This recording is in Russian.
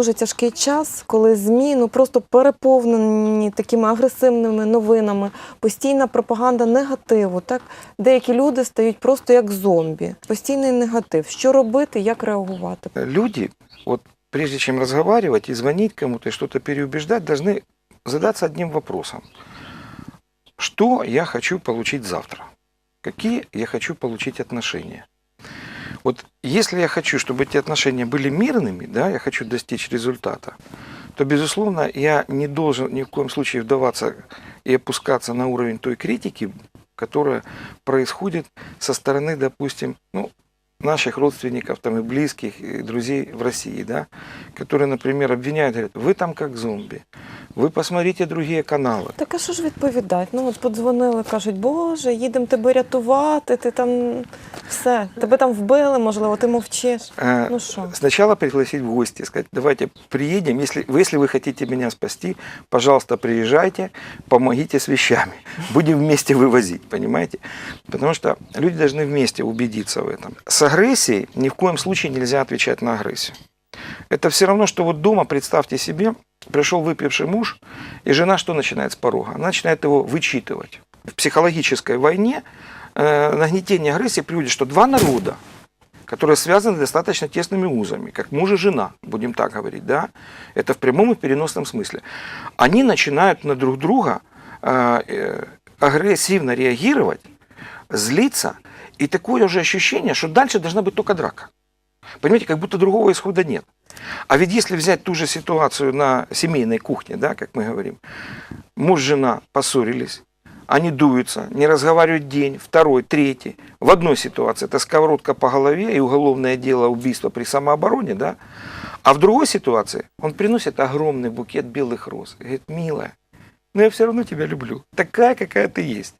дуже тяжкий час, коли ЗМІ ну просто переповнені такими агресивними новинами, постійна пропаганда негативу. Так деякі люди стають просто як зомбі, постійний негатив. Що робити, як реагувати? Люди, вот прежде чем разговаривать и звонить кому-то и что-то переубеждать, одним вопросом. Что я хочу получить завтра? Какие я хочу получить отношения? Вот если я хочу, чтобы эти отношения были мирными, да, я хочу достичь результата, то, безусловно, я не должен ни в коем случае вдаваться и опускаться на уровень той критики, которая происходит со стороны, допустим, ну, наших родственников там, и близких, и друзей в России, да, которые, например, обвиняют, говорят, вы там как зомби, вы посмотрите другие каналы. Так а що ж відповідати? Ну от подзвонили, кажуть, Боже, їдемо тебе рятувати, ти там все, тебе там вбили, можливо, ти мовчиш. Э, Ну що? Сначала пригласить в гости, сказать, давайте приедем, если, если вы хотите меня спасти, пожалуйста, приезжайте, помогите с вещами. Будем вместе вывозить, понимаете? Потому что люди должны вместе убедиться в этом. С агрессией ни в коем случае нельзя отвечать на агрессию. Это все равно, что вот дома, представьте себе, пришел выпивший муж, и жена что начинает с порога? Она начинает его вычитывать. В психологической войне э, нагнетение агрессии приводит, что два народа, которые связаны достаточно тесными узами, как муж и жена, будем так говорить, да, это в прямом и переносном смысле, они начинают на друг друга э, э, агрессивно реагировать, злиться, и такое уже ощущение, что дальше должна быть только драка. Понимаете, как будто другого исхода нет. А ведь если взять ту же ситуацию на семейной кухне, да, как мы говорим, муж, жена поссорились, они дуются, не разговаривают день, второй, третий. В одной ситуации это сковородка по голове и уголовное дело убийства при самообороне, да? А в другой ситуации он приносит огромный букет белых роз. И говорит, милая, но я все равно тебя люблю. Такая, какая ты есть.